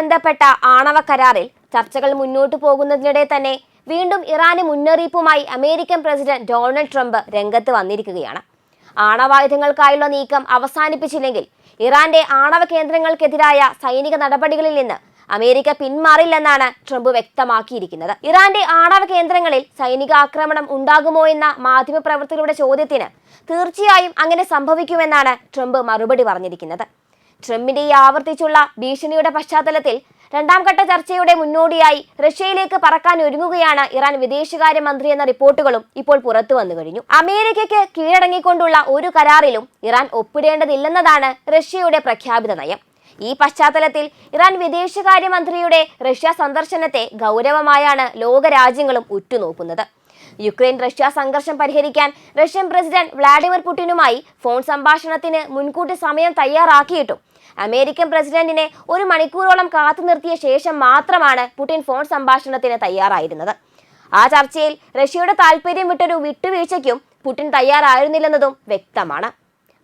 ബന്ധപ്പെട്ട ആണവ കരാറിൽ ചർച്ചകൾ മുന്നോട്ടു പോകുന്നതിനിടെ തന്നെ വീണ്ടും ഇറാന് മുന്നറിയിപ്പുമായി അമേരിക്കൻ പ്രസിഡന്റ് ഡൊണാൾഡ് ട്രംപ് രംഗത്ത് വന്നിരിക്കുകയാണ്. ആണവായുധങ്ങൾക്കായുള്ള നീക്കം അവസാനിപ്പിച്ചില്ലെങ്കിൽ ഇറാന്റെ ആണവ കേന്ദ്രങ്ങൾക്കെതിരായ സൈനിക നടപടികളിൽ നിന്ന് അമേരിക്ക പിന്മാറില്ലെന്നാണ് ട്രംപ് വ്യക്തമാക്കിയിരിക്കുന്നത്. ഇറാന്റെ ആണവ കേന്ദ്രങ്ങളിൽ സൈനിക ആക്രമണം ഉണ്ടാകുമോ എന്ന മാധ്യമപ്രവർത്തകരുടെ ചോദ്യത്തിന് തീർച്ചയായും അങ്ങനെ സംഭവിക്കുമെന്നാണ് ട്രംപ് മറുപടി പറഞ്ഞിരിക്കുന്നത്. ട്രംപിന്റെ ഈ ആവർത്തിച്ചുള്ള ഭീഷണിയുടെ പശ്ചാത്തലത്തിൽ രണ്ടാം ഘട്ട ചർച്ചയുടെ മുന്നോടിയായി റഷ്യയിലേക്ക് പറക്കാൻ ഒരുങ്ങുകയാണ് ഇറാൻ വിദേശകാര്യ മന്ത്രി എന്ന റിപ്പോർട്ടുകളും ഇപ്പോൾ പുറത്തു വന്നു കഴിഞ്ഞു. അമേരിക്കയ്ക്ക് കീഴടങ്ങിക്കൊണ്ടുള്ള ഒരു കരാറിലും ഇറാൻ ഒപ്പിടേണ്ടതില്ലെന്നതാണ് റഷ്യയുടെ പ്രഖ്യാപിത നയം. ഈ പശ്ചാത്തലത്തിൽ ഇറാൻ വിദേശകാര്യമന്ത്രിയുടെ റഷ്യ സന്ദർശനത്തെ ഗൗരവമായാണ് ലോകരാജ്യങ്ങളും ഉറ്റുനോക്കുന്നത്. യുക്രൈൻ റഷ്യ സംഘർഷം പരിഹരിക്കാൻ റഷ്യൻ പ്രസിഡന്റ് വ്ളാഡിമിർ പുടിനുമായി ഫോൺ സംഭാഷണത്തിന് മുൻകൂട്ടി സമയം തയ്യാറാക്കിയിട്ടും. അമേരിക്കൻ പ്രസിഡന്റിനെ ഒരു മണിക്കൂറോളം കാത്തു നിർത്തിയ ശേഷം മാത്രമാണ് പുടിൻ ഫോൺ സംഭാഷണത്തിന് തയ്യാറായിരുന്നത്. ആ ചർച്ചയിൽ റഷ്യയുടെ താൽപര്യം വിട്ടൊരു വിട്ടുവീഴ്ചയ്ക്കും പുടിൻ തയ്യാറായിരുന്നില്ലെന്നതും വ്യക്തമാണ്.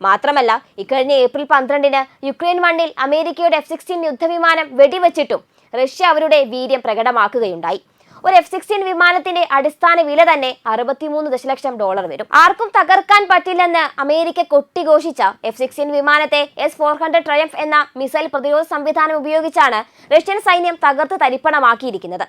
മാത്രമല്ല ഇക്കഴിഞ്ഞ ഏപ്രിൽ പന്ത്രണ്ടിന് യുക്രൈൻ മണ്ണിൽ അമേരിക്കയുടെ എഫ് സിക്സ്റ്റീൻ യുദ്ധവിമാനം വെടിവെച്ചിട്ടും റഷ്യ അവരുടെ വീര്യം പ്രകടമാക്കുകയുണ്ടായി. ഒരു എഫ് സിക്സ്റ്റീൻ വിമാനത്തിന്റെ അടിസ്ഥാന വില തന്നെ അറുപത്തിമൂന്ന് ദശലക്ഷം ഡോളർ വരും. ആർക്കും തകർക്കാൻ പറ്റില്ലെന്ന് അമേരിക്ക കൊട്ടിഘോഷിച്ച എഫ് സിക്സ്റ്റീൻ വിമാനത്തെ എസ് ഫോർ ഹൺഡ്രഡ് ട്രയംഫ് എന്ന മിസൈൽ പ്രതിരോധ സംവിധാനം ഉപയോഗിച്ചാണ് റഷ്യൻ സൈന്യം തകർത്ത് തരിപ്പണമാക്കിയിരിക്കുന്നത്.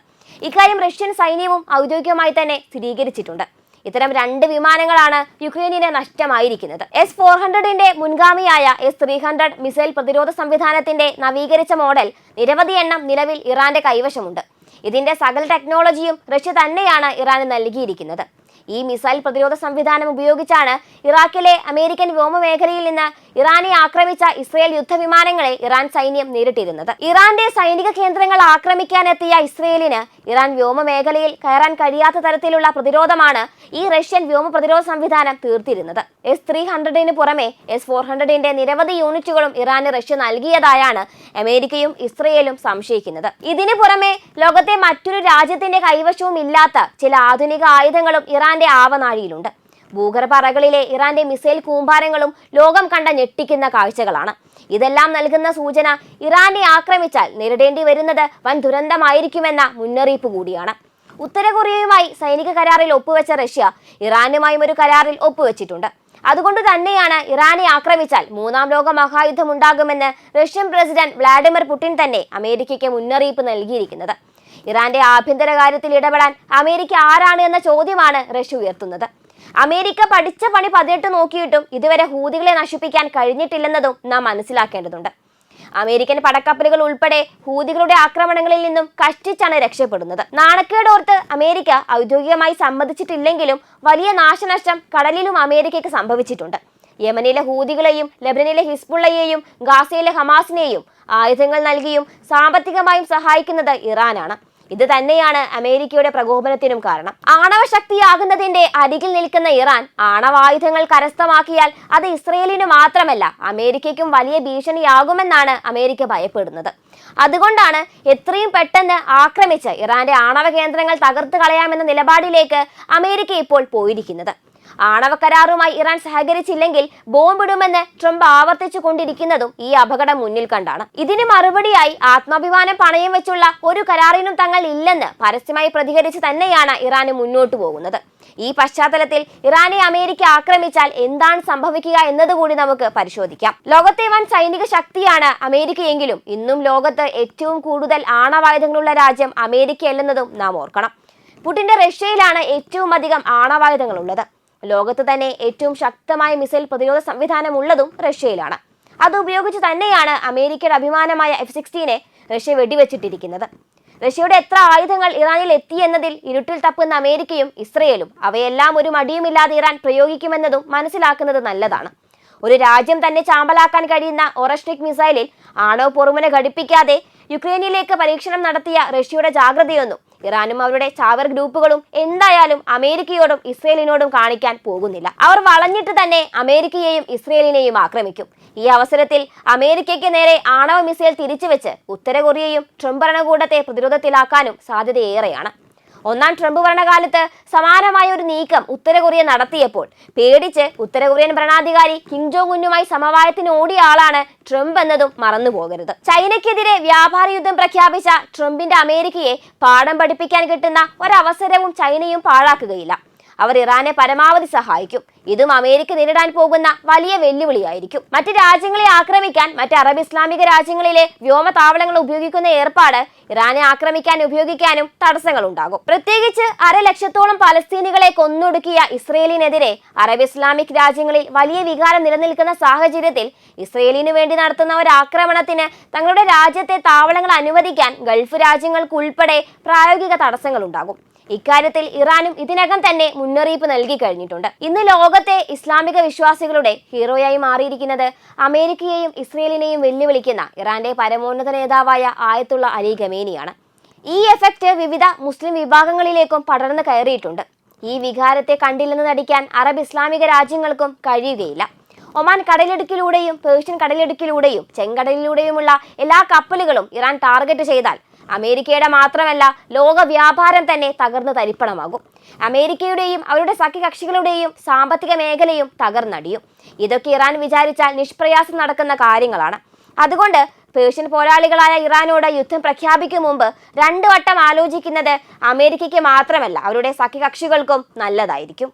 ഇക്കാര്യം റഷ്യൻ സൈന്യവും ഔദ്യോഗികമായി തന്നെ സ്ഥിരീകരിച്ചിട്ടുണ്ട്. ഇത്തരം രണ്ട് വിമാനങ്ങളാണ് യുക്രൈനിന് നഷ്ടമായിരിക്കുന്നത്. എസ് ഫോർ ഹൺഡ്രഡിന്റെ മുൻഗാമിയായ എസ് ത്രീ ഹൺഡ്രഡ് മിസൈൽ പ്രതിരോധ സംവിധാനത്തിന്റെ നവീകരിച്ച മോഡൽ നിരവധി എണ്ണം നിലവിൽ ഇറാന്റെ കൈവശമുണ്ട്. ഇതിന്റെ സകല ടെക്നോളജിയും റഷ്യ തന്നെയാണ് ഇറാന് നൽകിയിരിക്കുന്നത്. ഈ മിസൈൽ പ്രതിരോധ സംവിധാനം ഉപയോഗിച്ചാണ് ഇറാഖിലെ അമേരിക്കൻ വ്യോമമേഖലയിൽ നിന്ന് ഇറാനെ ആക്രമിച്ച ഇസ്രയേൽ യുദ്ധവിമാനങ്ങളെ ഇറാൻ സൈന്യം നേരിട്ടിരുന്നത്. ഇറാന്റെ സൈനിക കേന്ദ്രങ്ങൾ ആക്രമിക്കാനെത്തിയ ഇസ്രയേലിന് ഇറാൻ വ്യോമമേഖലയിൽ കയറാൻ കഴിയാത്ത തരത്തിലുള്ള പ്രതിരോധമാണ് ഈ റഷ്യൻ വ്യോമ പ്രതിരോധ സംവിധാനം തീർത്തിരുന്നത്. എസ് ത്രീ ഹൺഡ്രഡിന് പുറമെ എസ് ഫോർ ഹൺഡ്രഡിന്റെ നിരവധി യൂണിറ്റുകളും ഇറാന് റഷ്യ നൽകിയതായാണ് അമേരിക്കയും ഇസ്രയേലും സംശയിക്കുന്നത്. ഇതിനു പുറമെ ലോകത്തെ മറ്റൊരു രാജ്യത്തിന്റെ കൈവശവും ഇല്ലാത്ത ചില ആധുനിക ആയുധങ്ങളും ഇറാന്റെ ആവനാഴിയിലുണ്ട്. ഭൂഗർഭറകളിലെ ഇറാന്റെ മിസൈൽ കൂമ്പാരങ്ങളും ലോകം കണ്ട ഞെട്ടിക്കുന്ന കാഴ്ചകളാണ്. ഇതെല്ലാം നൽകുന്ന സൂചന ഇറാനെ ആക്രമിച്ചാൽ നേരിടേണ്ടി വരുന്നത് വൻ ദുരന്തമായിരിക്കുമെന്ന മുന്നറിയിപ്പ് കൂടിയാണ്. ഉത്തര കൊറിയയുമായി സൈനിക കരാറിൽ ഒപ്പുവെച്ച റഷ്യ ഇറാനുമായും ഒരു കരാറിൽ ഒപ്പുവെച്ചിട്ടുണ്ട്. അതുകൊണ്ട് തന്നെയാണ് ഇറാനെ ആക്രമിച്ചാൽ മൂന്നാം ലോക മഹായുദ്ധം ഉണ്ടാകുമെന്ന് റഷ്യൻ പ്രസിഡന്റ് വ്ളാഡിമിർ പുടിൻ തന്നെ അമേരിക്കയ്ക്ക് മുന്നറിയിപ്പ് നൽകിയിരിക്കുന്നത്. ഇറാന്റെ ആഭ്യന്തര കാര്യത്തിൽ ഇടപെടാൻ അമേരിക്ക ആരാണ് എന്ന ചോദ്യമാണ് റഷ്യ ഉയർത്തുന്നത്. അമേരിക്ക പഠിച്ച പണി പതിനെട്ട് നോക്കിയിട്ടും ഇതുവരെ ഹൂതികളെ നശിപ്പിക്കാൻ കഴിഞ്ഞിട്ടില്ലെന്നതും നാം മനസ്സിലാക്കേണ്ടതുണ്ട്. അമേരിക്കൻ പടക്കപ്പലുകൾ ഉൾപ്പെടെ ഹൂതികളുടെ ആക്രമണങ്ങളിൽ നിന്നും കഷ്ടിച്ചാണ് രക്ഷപ്പെടുന്നത്. നാണക്കേടോർത്ത് അമേരിക്ക ഔദ്യോഗികമായി സമ്മതിച്ചിട്ടില്ലെങ്കിലും വലിയ നാശനഷ്ടം കടലിലും അമേരിക്കയ്ക്ക് സംഭവിച്ചിട്ടുണ്ട്. യമനിലെ ഹൂതികളെയും ലബനനിലെ ഹിസ്ബുള്ളയെയും ഗാസയിലെ ഹമാസിനെയും ആയുധങ്ങൾ നൽകിയും സാമ്പത്തികമായും സഹായിക്കുന്നത് ഇറാനാണ്. ഇത് തന്നെയാണ് അമേരിക്കയുടെ പ്രകോപനത്തിനും കാരണം. ആണവ ശക്തിയാകുന്നതിന്റെ അരികിൽ നിൽക്കുന്ന ഇറാൻ ആണവായുധങ്ങൾ കരസ്ഥമാക്കിയാൽ അത് ഇസ്രയേലിന് മാത്രമല്ല അമേരിക്കയ്ക്കും വലിയ ഭീഷണിയാകുമെന്നാണ് അമേരിക്ക ഭയപ്പെടുന്നത്. അതുകൊണ്ടാണ് എത്രയും പെട്ടെന്ന് ആക്രമിച്ച് ഇറാന്റെ ആണവ കേന്ദ്രങ്ങൾ തകർത്ത് കളയാമെന്ന നിലപാടിലേക്ക് അമേരിക്ക ഇപ്പോൾ പോയിരിക്കുന്നത്. ആണവ കരാറുമായി ഇറാൻ സഹകരിച്ചില്ലെങ്കിൽ ബോംബിടുമെന്ന് ട്രംപ് ആവർത്തിച്ചു കൊണ്ടിരിക്കുന്നതും ഈ അപകടം മുന്നിൽ കണ്ടാണ്. ഇതിന് മറുപടിയായി ആത്മാഭിമാനം പണയം വെച്ചുള്ള ഒരു കരാറിനും തങ്ങൾ ഇല്ലെന്ന് പരസ്യമായി പ്രതികരിച്ച് തന്നെയാണ് ഇറാന് മുന്നോട്ടു പോകുന്നത്. ഈ പശ്ചാത്തലത്തിൽ ഇറാനെ അമേരിക്ക ആക്രമിച്ചാൽ എന്താണ് സംഭവിക്കുക എന്നതുകൂടി നമുക്ക് പരിശോധിക്കാം. ലോകത്തെ വൻ സൈനിക ശക്തിയാണ് അമേരിക്കയെങ്കിലും ഇന്നും ലോകത്ത് ഏറ്റവും കൂടുതൽ ആണവായുധങ്ങളുള്ള രാജ്യം അമേരിക്കയല്ലെന്നതും നാം ഓർക്കണം. പുടിന്റെ റഷ്യയിലാണ് ഏറ്റവും അധികം ആണവായുധങ്ങളുള്ളത്. ലോകത്ത് തന്നെ ഏറ്റവും ശക്തമായ മിസൈൽ പ്രതിരോധ സംവിധാനം ഉള്ളതും റഷ്യയിലാണ്. അത് ഉപയോഗിച്ച് തന്നെയാണ് അമേരിക്കയുടെ അഭിമാനമായ എഫ് സിക്സ്റ്റീനെ റഷ്യ വെടിവെച്ചിട്ടിരിക്കുന്നത്. റഷ്യയുടെ എത്ര ആയുധങ്ങൾ ഇറാനിൽ എത്തി എന്നതിൽ ഇരുട്ടിൽ തപ്പുന്ന അമേരിക്കയും ഇസ്രയേലും അവയെല്ലാം ഒരു മടിയുമില്ലാതെ ഇറാൻ പ്രയോഗിക്കുമെന്നതും മനസ്സിലാക്കുന്നത് നല്ലതാണ്. ഒരു രാജ്യം തന്നെ ചാമ്പലാക്കാൻ കഴിയുന്ന ഒറഷ്നിക് മിസൈലിൽ ആണവ പൊറുമന ഘടിപ്പിക്കാതെ യുക്രൈനിലേക്ക് പരീക്ഷണം നടത്തിയ റഷ്യയുടെ ജാഗ്രതയൊന്നും ഇറാനും അവരുടെ ചാവർ ഗ്രൂപ്പുകളും എന്തായാലും അമേരിക്കയോടും ഇസ്രയേലിനോടും കാണിക്കാൻ പോകുന്നില്ല. അവർ വളഞ്ഞിട്ട് തന്നെ അമേരിക്കയെയും ഇസ്രയേലിനെയും ആക്രമിക്കും. ഈ അവസരത്തിൽ അമേരിക്കയ്ക്ക് നേരെ ആണവ മിസൈൽ തിരിച്ചുവെച്ച് ഉത്തര കൊറിയയും ട്രംപ് ഭരണകൂടത്തെ പ്രതിരോധത്തിലാക്കാനും സാധ്യതയേറെയാണ്. ഒന്നാം ട്രംപ് ഭരണകാലത്ത് സമാനമായ ഒരു നീക്കം ഉത്തര കൊറിയ നടത്തിയപ്പോൾ പേടിച്ച് ഉത്തര കൊറിയൻ ഭരണാധികാരി കിം ജോങ് ഉന്നുമായി സമവായത്തിന് ഓടിയ ആളാണ് ട്രംപ് എന്നതും മറന്നു പോകരുത്. ചൈനയ്ക്കെതിരെ വ്യാപാര യുദ്ധം പ്രഖ്യാപിച്ച ട്രംപിന്റെ അമേരിക്കയെ പാഠം പഠിപ്പിക്കാൻ കിട്ടുന്ന ഒരവസരവും ചൈനയും പാഴാക്കുകയില്ല. അവർ ഇറാനെ പരമാവധി സഹായിക്കും. ഇതും അമേരിക്ക നേരിടാൻ പോകുന്ന വലിയ വെല്ലുവിളിയായിരിക്കും. മറ്റ് രാജ്യങ്ങളെ ആക്രമിക്കാൻ മറ്റ് അറബ് ഇസ്ലാമിക രാജ്യങ്ങളിലെ വ്യോമ താവളങ്ങൾ ഉപയോഗിക്കുന്ന ഏർപ്പാട് ഇറാനെ ആക്രമിക്കാൻ ഉപയോഗിക്കാനും തടസ്സങ്ങൾ ഉണ്ടാകും പ്രത്യേകിച്ച് അരലക്ഷത്തോളം പലസ്തീനികളെ കൊന്നൊടുക്കിയ ഇസ്രയേലിനെതിരെ അറബ് ഇസ്ലാമിക് രാജ്യങ്ങളിൽ വലിയ വികാരം നിലനിൽക്കുന്ന സാഹചര്യത്തിൽ ഇസ്രയേലിനു വേണ്ടി നടത്തുന്ന ഒരു ആക്രമണത്തിന് തങ്ങളുടെ രാജ്യത്തെ താവളങ്ങൾ അനുവദിക്കാൻ ഗൾഫ് രാജ്യങ്ങൾക്കുൾപ്പെടെ പ്രായോഗിക തടസ്സങ്ങൾ ഉണ്ടാകും ഇക്കാര്യത്തിൽ ഇറാനും ഇതിനകം തന്നെ മുന്നറിയിപ്പ് നൽകി കഴിഞ്ഞിട്ടുണ്ട്. ഇന്ന് ലോകത്തെ ഇസ്ലാമിക വിശ്വാസികളുടെ ഹീറോയായി മാറിയിരിക്കുന്നത് അമേരിക്കയെയും ഇസ്രയേലിനെയും വെല്ലുവിളിക്കുന്ന ഇറാന്റെ പരമോന്നത നേതാവായ ആയത്തുള്ള അലി ഖമേനിയാണ്. ഈ എഫക്റ്റ് വിവിധ മുസ്ലിം വിഭാഗങ്ങളിലേക്കും പടർന്നു കയറിയിട്ടുണ്ട്. ഈ വികാരത്തെ കണ്ടില്ലെന്ന് നടിക്കാൻ അറബ് ഇസ്ലാമിക രാജ്യങ്ങൾക്കും കഴിയുകയില്ല. ഒമാൻ കടലിടുക്കിലൂടെയും പേർഷ്യൻ കടലിടുക്കിലൂടെയും ചെങ്കടലിലൂടെയുമുള്ള എല്ലാ കപ്പലുകളും ഇറാൻ ടാർഗറ്റ് ചെയ്താൽ അമേരിക്കയുടെ മാത്രമല്ല ലോക വ്യാപാരം തന്നെ തകർന്നു തരിപ്പണമാകും. അമേരിക്കയുടെയും അവരുടെ സഖ്യകക്ഷികളുടെയും സാമ്പത്തിക മേഖലയും തകർന്നടിയും. ഇതൊക്കെ ഇറാൻ വിചാരിച്ചാൽ നിഷ്പ്രയാസം നടക്കുന്ന കാര്യങ്ങളാണ്. അതുകൊണ്ട് പേർഷ്യൻ പോരാളികളായ ഇറാനോട് യുദ്ധം പ്രഖ്യാപിക്കും മുമ്പ് രണ്ടു വട്ടം ആലോചിക്കുന്നത് അമേരിക്കയ്ക്ക് മാത്രമല്ല അവരുടെ സഖ്യകക്ഷികൾക്കും നല്ലതായിരിക്കും.